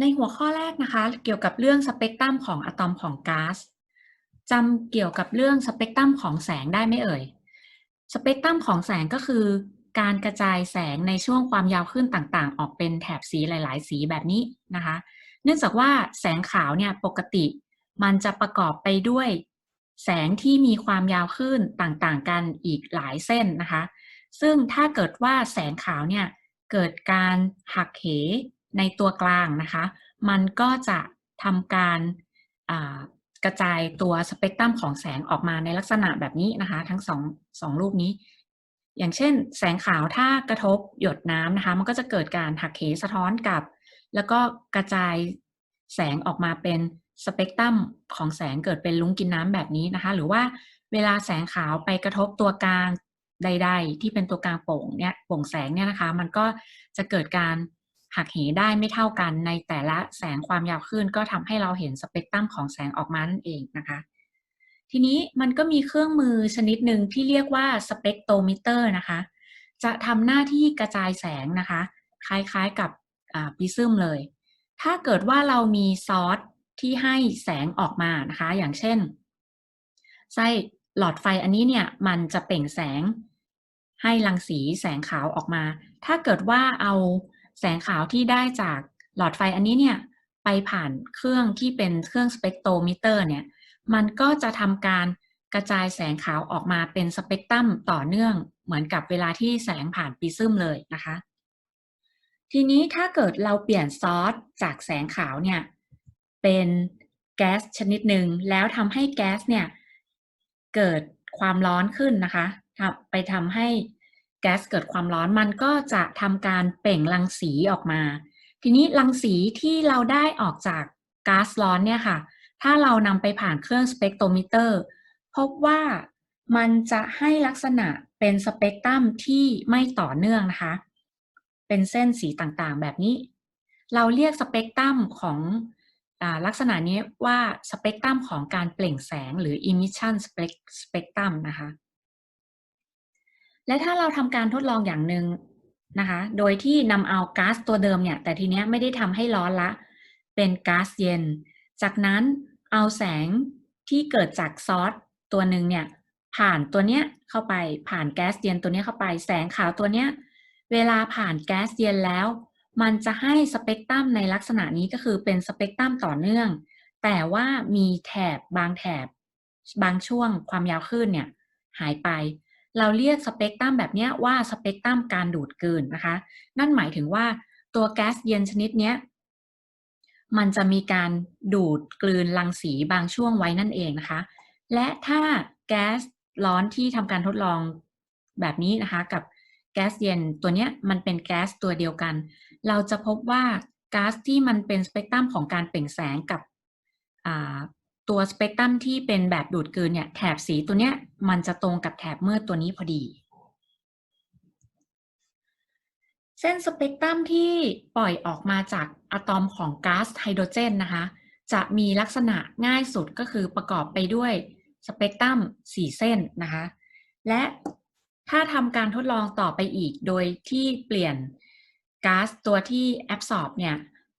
ในหัวข้อแรกนะคะ เกี่ยวกับเรื่องสเปกตรัมของอะตอมของก๊าซจำเกี่ยวกับเรื่องสเปกตรัมของแสงได้ไหมเอ่ย สเปกตรัมของแสงก็คือ การกระจายแสงในช่วงความยาวขึ้นต่างๆ ออกเป็นแถบสีหลาย ๆ สีแบบนี้นะคะ เนื่องจากว่าแสงขาวเนี่ยปกติมันจะประกอบไปด้วยแสงที่มีความยาวขึ้นต่างๆ กันอีกหลายเส้นนะคะ ซึ่งถ้าเกิดว่าแสงขาวเนี่ยเกิดการหักเห ในตัวกลางนะคะ มันก็จะทำการกระจายตัวสเปกตรัมของแสงออกมาในลักษณะแบบนี้นะคะ ทั้งสองสองรูปนี้ อย่างเช่น แสงขาวถ้ากระทบหยดน้ำนะคะ มันก็จะเกิดการหักเหสะท้อนกลับ แล้วก็กระจายแสงออกมาเป็นสเปกตรัมของแสงเกิดเป็นลุ้งกินน้ำแบบนี้นะคะ หรือว่าเวลาแสงขาวไปกระทบตัวกลางใด ๆ ที่เป็นตัวกลางโป่งเนี่ยโป่งแสงเนี่ยนะคะ มันก็จะเกิดการ หักเหได้ไม่เท่ากันในแต่ละแสงความยาวขึ้นก็ทำให้เราเห็นสเปกตรัมของแสงออกมานั่นเองนะคะ ทีนี้มันก็มีเครื่องมือชนิดหนึ่งที่เรียกว่าสเปกโตมิเตอร์นะคะ จะทำหน้าที่กระจายแสงนะคะ คล้ายๆกับพิซึมเลย ถ้าเกิดว่าเรามีซอสที่ให้แสงออกมานะคะ อย่างเช่นไส้หลอดไฟอันนี้เนี่ยมันจะเปล่งแสงให้รังสีแสงขาวออกมา ถ้าเกิดว่าเอา แสงขาวที่ได้จากหลอดไฟอันนี้เนี่ยไปผ่านเครื่องที่เป็นเครื่องสเปกโตมิเตอร์เนี่ยมันก็จะทำการกระจายแสงขาวออกมาเป็นสเปกตรัมต่อเนื่องเหมือนกับเวลาที่แสงผ่านปริซึมเลยนะคะ ทีนี้ถ้าเกิดเราเปลี่ยนซอสจากแสงขาวเนี่ยเป็นแก๊สชนิดหนึ่งแล้วทำให้แก๊สเนี่ยเกิดความร้อนขึ้นนะคะไปทำให้ แก๊สเกิดความร้อนมันก็จะทำการเปล่งรังสีออกมา ทีนี้รังสีที่เราได้ออกจากก๊าซร้อนเนี่ยค่ะ ถ้าเรานำไปผ่านเครื่องสเปกโทรมิเตอร์ พบว่ามันจะให้ลักษณะเป็นสเปกตรัมที่ไม่ต่อเนื่องนะคะ เป็นเส้นสีต่างๆ แบบนี้ เราเรียกสเปกตรัมของลักษณะนี้ว่าสเปกตรัมของการเปล่งแสงหรือ emission spectrum นะคะ และถ้าเราทำการทดลองอย่างหนึ่งนะคะ โดยที่นำเอาก๊าซตัวเดิมเนี่ย แต่ทีเนี้ยไม่ได้ทำให้ร้อนละ เป็นก๊าซเย็น จากนั้นเอาแสงที่เกิดจากซอสตัวหนึ่งเนี่ย ผ่านตัวเนี้ยเข้าไปผ่านแก๊สเย็นตัวเนี้ยเข้าไปแสงขาวตัวเนี้ย เวลาผ่านแก๊สเย็นแล้ว มันจะให้สเปกตรัมในลักษณะนี้ก็คือเป็นสเปกตรัมต่อเนื่อง แต่ว่ามีแถบบางแถบบางช่วงความยาวคลื่นเนี่ยหายไป เราเรียกสเปกตรัมแบบนี้ว่าสเปกตรัมการดูดกลืนนะคะ นั่นหมายถึงว่าตัวแก๊สเย็นชนิดนี้มันจะมีการดูดกลืนรังสีบางช่วงไว้นั่นเองนะคะ และถ้าแก๊สร้อนที่ทำการทดลองแบบนี้นะคะ กับแก๊สเย็นตัวนี้มันเป็นแก๊สตัวเดียวกัน เราจะพบว่าก๊าซที่มันเป็นสเปกตรัมของการเปล่งแสงกับ ตัวสเปกตรัมที่เป็นแบบดูดกลืนเนี่ยแถบสีตัวเนี้ยมันจะตรงกับแถบมืดตัวนี้พอดี เส้นสเปกตรัมที่ปล่อยออกมาจากอะตอมของก๊าซไฮโดรเจนนะคะ จะมีลักษณะง่ายสุดก็คือประกอบไปด้วยสเปกตรัม4เส้นนะคะ และถ้าทำการทดลองต่อไปอีกโดยที่เปลี่ยนก๊าซตัวที่แอบสอบเนี่ย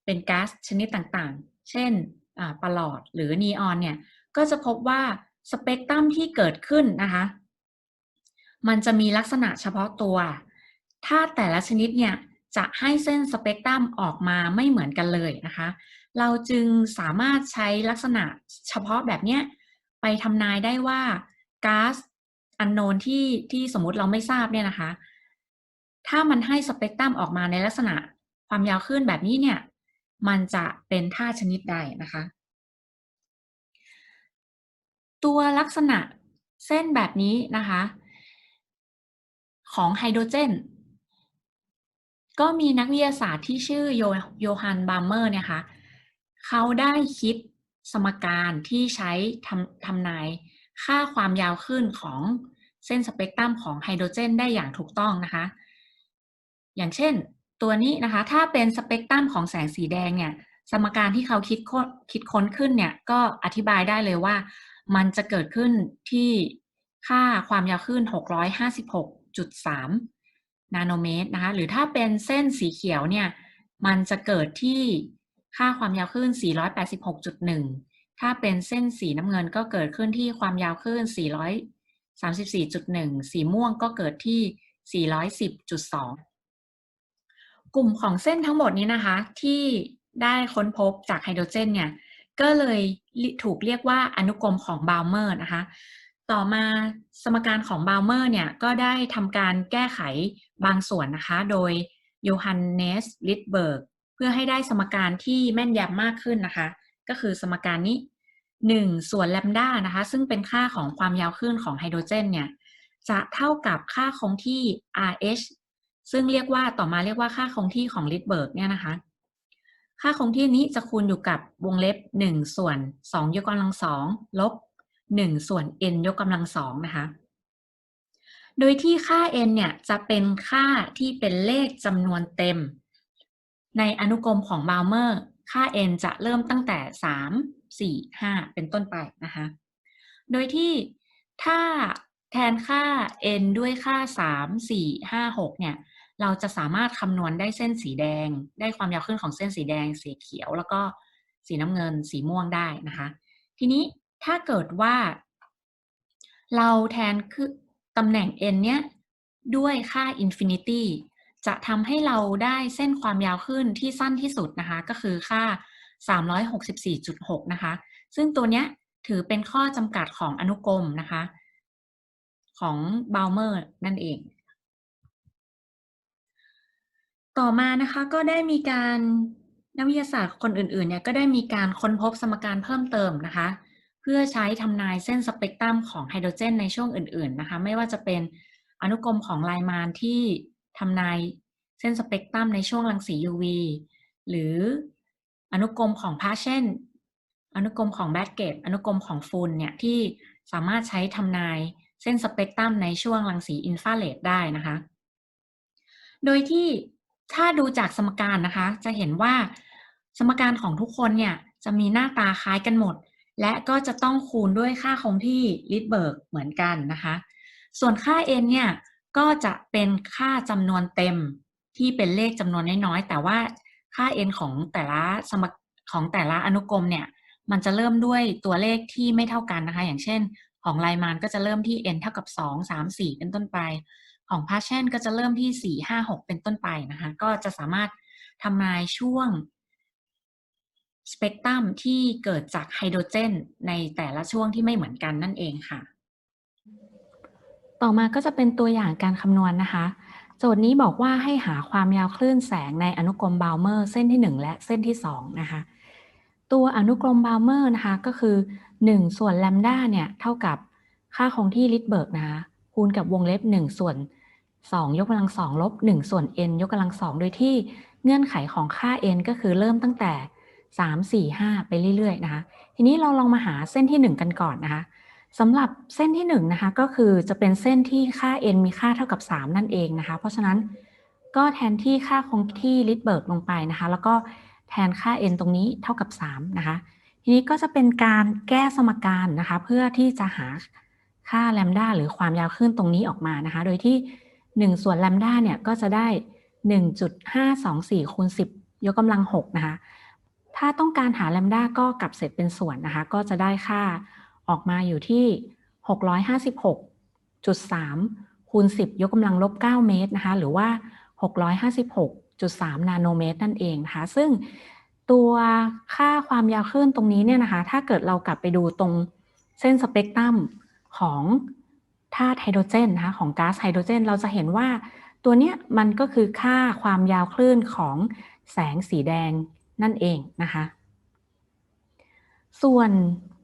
เป็นก๊าซชนิดต่างๆ เช่น ประหลอดหรือนีออนเนี่ย ก็จะพบว่าสเปกตรัมที่เกิดขึ้นนะคะ มันจะมีลักษณะเฉพาะตัว ถ้าแต่ละชนิดเนี่ยจะให้เส้นสเปกตรัมออกมาไม่เหมือนกันเลยนะคะ เราจึงสามารถใช้ลักษณะเฉพาะแบบนี้ไปทำนายได้ว่าก๊าซอันโนนที่ที่สมมุติเราไม่ทราบเนี่ยนะคะ ถ้ามันให้สเปกตรัมออกมาในลักษณะความยาวขึ้นแบบนี้เนี่ย มันจะเป็นธาชนิดใดนะคะ ตัวลักษณะเส้นแบบนี้นะคะ ของไฮโดรเจน ก็มีนักวิทยาศาสตร์ที่ชื่อโยโยฮันบาร์เมอร์เนี่ยคะ่ะเขาได้คิดสมการที่ใช้ทำทำนายค่าความยาวขึ้นของเส้นสเปกตรัมของไฮโดรเจนได้อย่างถูกต้องนะคะ อย่างเช่น ตัวนี้นะคะ ถ้าเป็นสเปกตรัมของแสงสีแดงเนี่ย สมการที่เขาคิดคิดค้นขึ้นเนี่ย ก็อธิบายได้เลยว่า มันจะเกิดขึ้นที่ค่าความยาวคลื่น 656.3 นาโนเมตรนะคะ หรือถ้าเป็นเส้นสีเขียวเนี่ย มันจะเกิดที่ค่าความยาวคลื่น 486.1 ถ้าเป็นเส้นสีน้ำเงินก็เกิดขึ้นที่ความยาวคลื่น 434.1 สีม่วงก็เกิดที่ 410.2 กลุ่มของเส้นทั้งหมดนี้นะคะ ที่ได้ค้นพบจากไฮโดรเจนเนี่ยก็เลยถูกเรียกว่าอนุกรมของบาวเมอร์นะคะ ต่อมาสมการของบาวเมอร์เนี่ยก็ได้ทำการแก้ไขบางส่วนนะคะ โดยโยฮันเนสลิดเบิร์กเพื่อให้ได้สมการที่แม่นยำมากขึ้นนะคะ ก็คือสมการนี้ 1 ส่วนแลมดานะคะ ซึ่งเป็นค่าของความยาวคลื่นของไฮโดรเจนเนี่ยจะเท่ากับค่าคงที่ RH ซึ่งเรียกว่าต่อมาเรียกว่าค่าคงที่ของลิดเบิร์กเนี่ยนะคะ ค่าคงที่นี้จะคูณอยู่กับวงเล็บ 1 ส่วน 2 ยกกำลังสองลบ 1 ส่วน n ยกกำลังสองนะคะ โดยที่ค่า n เนี่ยจะเป็นค่าที่เป็นเลขจำนวนเต็ม ในอนุกรมของบาวเมอร์ค่า n จะเริ่มตั้งแต่ 3 4 5 เป็นต้นไปนะคะ โดยที่ถ้าแทนค่า n ด้วยค่า 3 4 5 6 เนี่ย เราจะสามารถคำนวณได้เส้นสีแดง ได้ความยาวคลื่นของเส้นสีแดง สีเขียว แล้วก็สีน้ำเงิน สีม่วงได้นะคะ ทีนี้ถ้าเกิดว่า เราแทนคือตำแหน่ง n เนี้ยด้วยค่า infinity จะทำให้เราได้เส้นความยาวคลื่นที่สั้นที่สุดนะคะ ก็คือค่า 364.6 นะคะ ซึ่งตัวเนี้ยถือเป็นข้อจำกัดของอนุกรมนะคะ ของบาวเมอร์นั่นเอง ต่อมานะคะก็ได้มีการนักวิทยาศาสตร์คนอื่นๆเนี่ยก็ได้มีการค้นพบสมการเพิ่มเติมนะคะ เพื่อใช้ทำนายเส้นสเปกตรัมของไฮโดรเจนในช่วงอื่นๆนะคะ ไม่ว่าจะเป็นอนุกรมของไลมานที่ทำนายเส้นสเปกตรัมในช่วงรังสี UV หรืออนุกรมของพาเช่น อนุกรมของแบดเกตอนุกรมของฟูลเนี่ยที่สามารถใช้ทำนายเส้นสเปกตรัมในช่วงรังสีอินฟราเรดได้นะคะ โดยที่ ถ้าดูจากสมการนะคะ จะเห็นว่าสมการของทุกคนเนี่ยจะมีหน้าตาคล้ายกันหมด และก็จะต้องคูณด้วยค่าคงที่ลิดเบิร์กเหมือนกันนะคะ ส่วนค่า n เนี่ยก็จะเป็นค่าจำนวนเต็มที่เป็นเลขจำนวนน้อยๆ แต่ว่าค่า n ของแต่ละสมของแต่ละอนุกรมเนี่ยมันจะเริ่มด้วยตัวเลขที่ไม่เท่ากันนะคะ อย่างเช่นของไลมานก็จะเริ่มที่ n เท่ากับ 2 3 4 เป็นต้นไป ของพาเชนก็จะเริ่มที่4 5 6เป็นต้นไปนะคะ ก็จะสามารถทำนายช่วงสเปกตรัมที่เกิดจากไฮโดรเจนในแต่ละช่วงที่ไม่เหมือนกันนั่นเองค่ะ ต่อมาก็จะเป็นตัวอย่างการคำนวณนนะคะ โจทย์นี้บอกว่าให้หาความยาวคลื่นแสงในอนุกรมบาวเมอร์เส้นที่ 1 และเส้นที่ 2 นะคะ ตัวอนุกรมบาวเมอร์นะคะก็คือ 1 ส่วนแลมดาเนี่ยเท่ากับค่าคงที่ลิดเบิร์กนะคะคูณกับวงเล็บ 1 ส่วน 2 ยกกำลัง2ลบ 1 ส่วน n ยกกำลัง2โดยที่เงื่อนไขของค่า n ก็คือเริ่มตั้งแต่ 3 4 5 ไปเรื่อยๆนะคะ ทีนี้เราลองมาหาเส้นที่ 1 กันก่อนนะคะสำหรับเส้นที่1นะคะก็คือจะเป็นเส้นที่ค่า n มีค่าเท่ากับ 3 นั่นเองนะคะ เพราะฉะนั้นก็แทนที่ค่าคงที่ลิดเบิร์กลงไปนะคะ แล้วก็แทนค่า n ตรงนี้เท่ากับ 3 นะคะ ทีนี้ก็จะเป็นการแก้สมการนะคะ เพื่อที่จะหาค่าแลมดาหรือความยาวคลื่นตรงนี้ออกมานะคะ โดยที่ 1 ส่วนแลมด้าเนี่ยก็จะได้ 1.524คูณ10 ยกกำลัง 6 นะคะ ถ้าต้องการหาแลมด้าก็กลับเสร็จเป็นส่วนนะคะ ก็จะได้ค่าออกมาอยู่ที่ 656.3คูณ10 ยกกำลังลบ 9 เมตรนะคะ หรือว่า 656.3 นาโนเมตรนั่นเองนะคะ ซึ่งตัวค่าความยาวคลื่นตรงนี้เนี่ยนะคะ ถ้าเกิดเรากลับไปดูตรงเส้นสเปกตรัมของ ธาตุไฮโดรเจนนะคะของก๊าซไฮโดรเจน เราจะเห็นว่าตัวเนี้ยมันก็คือค่าความยาวคลื่นของแสงสีแดงนั่นเองนะคะส่วน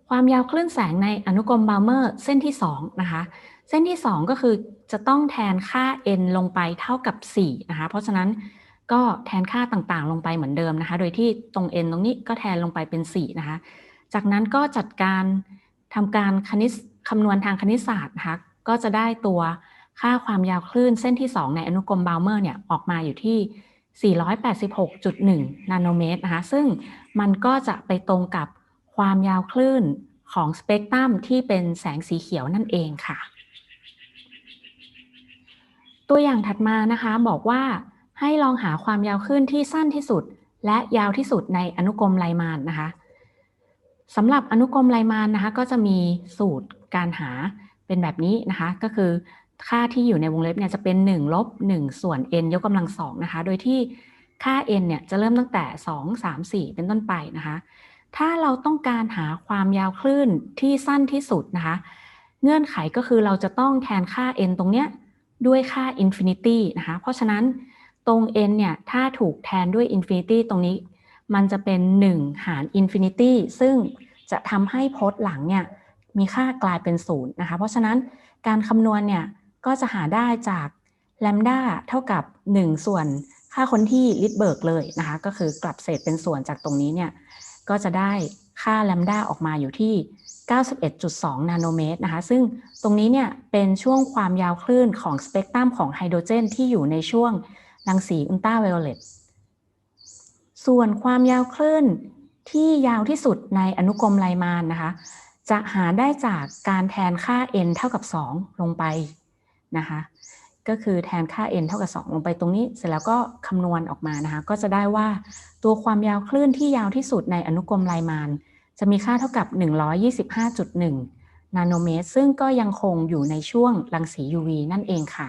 ความยาวคลื่นแสงในอนุกรมบาเมอร์เส้นที่2นะคะเส้นที่ 2 ก็คือจะต้องแทนค่า n ลงไปเท่ากับ4นะคะเพราะฉะนั้นก็แทนค่าต่างๆ ลงไปเหมือนเดิมนะคะ โดยที่ตรง n ตรงนี้ก็แทนลงไปเป็น4นะคะ จากนั้นก็จัดการทำการคณิตคำนวณทางคณิตศาสตร์นะคะ ก็จะได้ตัวค่าความยาวคลื่นเส้นที่ 2 ในอนุกรมบาเมอร์เนี่ยออกมาอยู่ที่ 486.1 นาโนเมตรนะคะ ซึ่งมันก็จะไปตรงกับความยาวคลื่นของสเปกตรัมที่เป็นแสงสีเขียวนั่นเองค่ะ ตัวอย่างถัดมานะคะบอกว่าให้ลองหาความยาวคลื่นที่สั้นที่สุด และยาวที่สุดในอนุกรมไลมานนะคะสำหรับอนุกรมไลมานนะคะก็จะมีสูตรการหา เป็นแบบนี้นะคะก็คือค่าที่อยู่ในวงเล็บเนี่ยจะเป็น1ลบ1ส่วน n ยกกำลังสองนะคะ โดยที่ค่า n เนี่ยจะเริ่มตั้งแต่ 2 3 4 เป็นต้นไปนะคะ ถ้าเราต้องการหาความยาวคลื่นที่สั้นที่สุดนะคะ เงื่อนไขก็คือเราจะต้องแทนค่า n ตรงเนี้ยด้วยค่า infinity นะคะ เพราะฉะนั้นตรง n เนี่ยถ้าถูกแทนด้วย infinity ตรงนี้ มันจะเป็น 1 หาร infinity ซึ่งจะทำให้พจน์หลังเนี่ย มีค่ากลายเป็นศูนย์นะคะ เพราะฉะนั้นการคำนวณเนี่ยก็จะหาได้จากแลมด้าเท่ากับ 1 ส่วนค่าคนที่ลิดเบิร์กเลยนะคะ ก็คือกลับเศษเป็นส่วนจากตรงนี้เนี่ยก็จะได้ค่าแลมด้าออกมาอยู่ที่ 91.2 นาโนเมตรนะคะ ซึ่งตรงนี้เนี่ยเป็นช่วงความยาวคลื่นของสเปกตรัมของไฮโดรเจนที่อยู่ในช่วงรังสีอุลตราไวโอเลตส่วนความยาวคลื่นที่ยาวที่สุดในอนุกรมไลมานนะคะ จะหาได้จากการแทนค่า n เท่ากับ 2 ลงไปนะคะก็คือแทนค่า n เท่ากับ 2 ลงไปตรงนี้เสร็จแล้วก็คำนวณออกมานะคะก็จะได้ว่าตัวความยาวคลื่นที่ยาวที่สุดในอนุกรมไลมานจะมีค่าเท่ากับ 125.1 นาโนเมตร ซึ่งก็ยังคงอยู่ในช่วงรังสี UV นั่นเองค่ะ